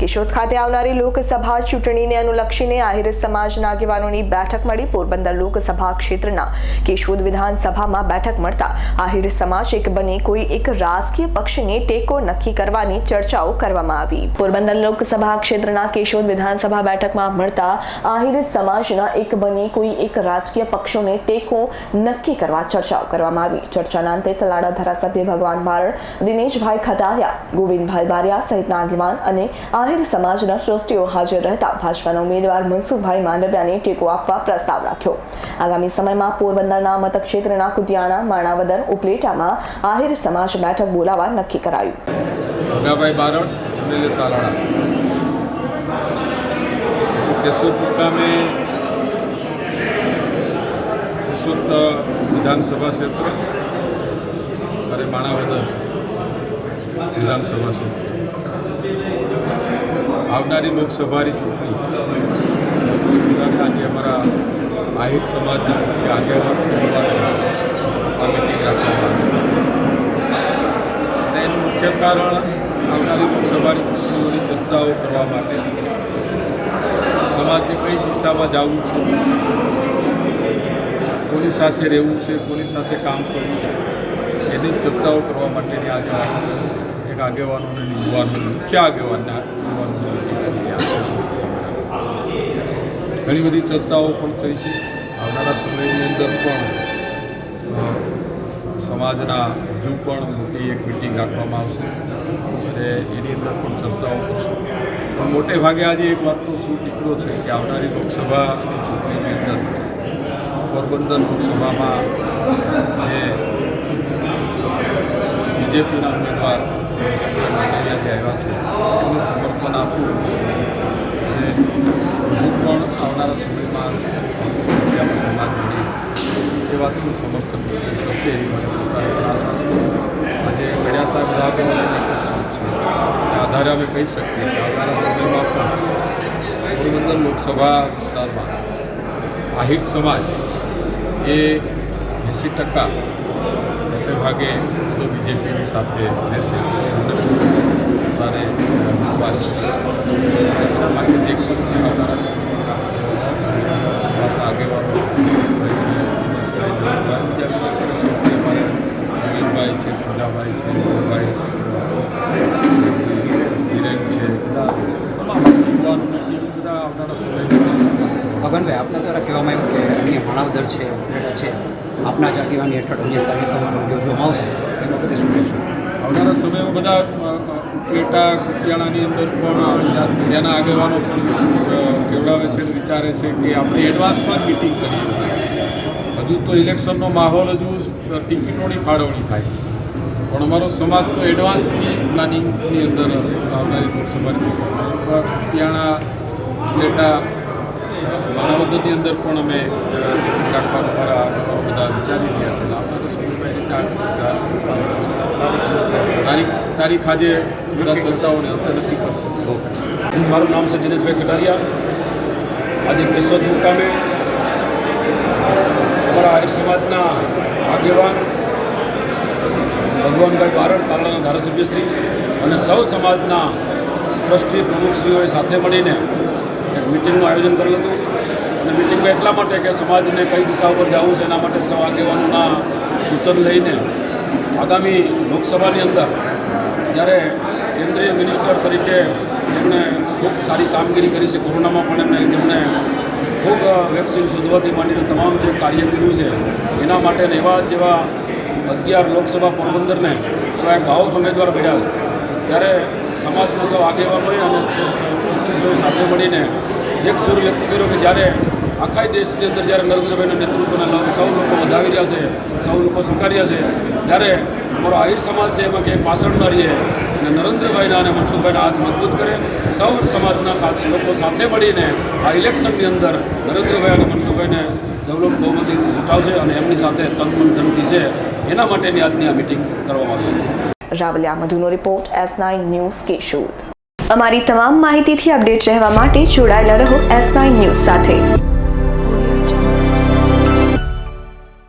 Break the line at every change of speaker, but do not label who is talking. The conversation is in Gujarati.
કેશોદ ખાતે આવનારી લોકસભા ચૂંટણીને અનુલક્ષીને આહિર સમાજના આગેવાનોની બેઠક મળી. પોરબંદર લોકસભા ક્ષેત્રના કેશોદ વિધાનસભામાં બેઠક મળતા આહિર સમાજ એક બની કોઈ એક રાજકીય પક્ષને ટેકો નક્કી કરવાની ચર્ચાઓ કરવામાં આવી. પોરબંદર લોકસભા ક્ષેત્રના કેશોદ વિધાનસભા બેઠકમાં મળતા આહિર સમાજના એક બની કોઈ એક રાજકીય પક્ષોને ટેકો નક્કી કરવા ચર્ચાઓ કરવામાં આવી. ચર્ચાના અંતે તલાડા ધારાસભ્ય ભગવાન બારડ, દિનેશભાઈ ખટારિયા, ગોવિંદભાઈ બારિયા સહિતના આગેવાન અને આહિર સમાજના શ્રેષ્ઠીઓ હાજર રહેતા ભાજપાના ઉમેદવાર મનસુખભાઈ માંડવિયાને ટેકો આપવા પ્રસ્તાવ રાખ્યો. આગામી સમયમાં પોરબંદરના મતક્ષેત્રના કુતિયાણા, માણાવદર, ઉપલેટામાં આહિર સમાજ બેઠક બોલાવવા નક્કી કરાયું.
વિધાનસભા ક્ષેત્ર અને માણાવદર વિધાનસભા ક્ષેત્ર. આવનારી લોકસભાની ચૂંટણી. સુવિધાને આજે અમારા આહિર સમાજના મુખ્ય આગેવાનો આ મિટિંગ એનું મુખ્ય કારણ આવનારી લોકસભાની ચૂંટણીઓની ચર્ચાઓ કરવા માટે સમાજને કઈ દિશામાં જવું છે, કોની સાથે રહેવું છે, કોની સાથે કામ કરવું છે, એની ચર્ચાઓ કરવા માટેની આજે એક આગેવાનોને યુવાનો મુખ્ય આગેવાનના યુવાનોને ઘણી બધી ચર્ચાઓ પણ થઈ છે. આવનારા સમયની અંદર પણ સમાજના હજુ પણ મોટી એક મિટિંગ રાખવામાં આવશે. અને એની અંદર પણ ચર્ચાઓ કરશું. પણ મોટે ભાગે આજે એક વાતનો શું નીકળ્યો છે કે આવનારી લોકસભાની ચૂંટણીની અંદર પોરબંદર લોકસભામાં જે બીજેપીના ઉમેદવાર સુરેશ જે આવ્યા છે, એમને સમર્થન આપવું એવું શું અને હજુ પણ આવનારા સમયમાં સંખ્યામાં સમાજ જોડી એ વાતનું સમર્થન કરશે એવી મને પોતાની આશા છે આજે વિભાગોની એક સોચ છે આધારે અમે કહી શકીએ કે આવનારા સમયમાં પણ પોરબંદર લોકસભા વિસ્તારમાં આહિર સમાજ એ એંસી ટકા મોટે ભાગે તો બીજેપીની સાથે રહેશે મને પોતાને વિશ્વાસ છે એના માટે જે આવનારા સમયમાં કામ કરવામાં આવશે અમારા સમાજના આગેવાનો અમારે ગોવિંદભાઈ છે પૂજાભાઈ છે ગોરભાઈ ધીરેન છે, બધા તમામ બધા આવનારા સમયમાં
ગગનભાઈ આપના દ્વારા કહેવામાં આવ્યું કે અન્ય માણાવદર છે ઉપલેટા છે. આપના જ આગેવાની હેઠળ અન્ય કાર્યક્રમો યોજવામાં આવશે. એ બાબતે શું કહેશો
આવનારા સમયમાં બધા અ, કુટિયાણાની અંદર પણ ત્યાંના આગેવાનો પણ કેવડાવે છે વિચારે છે કે આપણે એડવાન્સમાં મિટિંગ કરીએ. હજુ તો ઇલેક્શનનો માહોલ હજુ ટિકિટોની ફાળવણી થાય છે. પણ અમારો સમાજ તો એડવાન્સથી પ્લાનિંગની અંદર આવનારી લોકસભાની ચૂંટણી કુટિયાણા ઉપલેટા માનવદરની અંદર પણ અમે રાખવાનો એ રીતે આગળ તારીખ તારીખ આજે બધા ચર્ચાઓને અંતે નક્કી કરશે.
મારું નામ છે દિનેશભાઈ કટારિયા આજે કેશોદ મુકામે અમારા આહિર સમાજના આગેવાન ભગવાનભાઈ બારડ તાલાના ધારાસભ્યશ્રી અને સૌ સમાજના ટ્રસ્ટી પ્રમુખશ્રીઓએ સાથે મળીને એક મિટિંગનું આયોજન કરેલું હતું. એટલા માટે કે સમાજને કઈ દિશા ઉપર જવું છે એના માટે સૌ આગેવાનોના સૂચન લઈને આગામી લોકસભાની અંદર જ્યારે કેન્દ્રીય મિનિસ્ટર તરીકે જેમણે ખૂબ સારી કામગીરી કરી છે, કોરોનામાં પણ એમને જેમણે ખૂબ વેક્સિન શોધવાથી માંડીને તમામ જે કાર્ય કર્યું છે, એના માટે એવા જેવા અગિયાર લોકસભા પોરબંદરને એવા એક ભાવ ઉમેદવાર મળ્યા છે. ત્યારે સમાજના સૌ આગેવાનોએ અને ટ્રસ્ટીઓએ સાથે મળીને એક સુર વ્યક્ત કર્યો કે જ્યારે આખા દેશની અંદર જ્યારે નરેન્દ્રભાઈના નેતૃત્વના લાભ સૌ લોકો વધાવી રહ્યા છે, સૌ લોકો સ્વીકાર્યા છે, ત્યારે અમારો આહિર સમાજ છે એમાં ક્યાંય પાછળ ન રહીએ અને નરેન્દ્રભાઈના અને મનસુખભાઈના હાથ મજબૂત કરે, સૌ સમાજના સાથે લોકો સાથે મળીને આ ઇલેક્શનની અંદર નરેન્દ્રભાઈ અને મનસુખભાઈને જવલોક બહુમતીથી ચૂંટાવશે અને એમની સાથે તન મન ધનથી છે એના માટેની આજની આ મિટિંગ કરવામાં આવી
Ravaliya મધુનો report S nine news Keshod. અમારી તમામ માહિતીથી અપડેટ રહેવા માટે જોડાયેલા રહો એસ નાઇન ન્યૂઝ સાથે.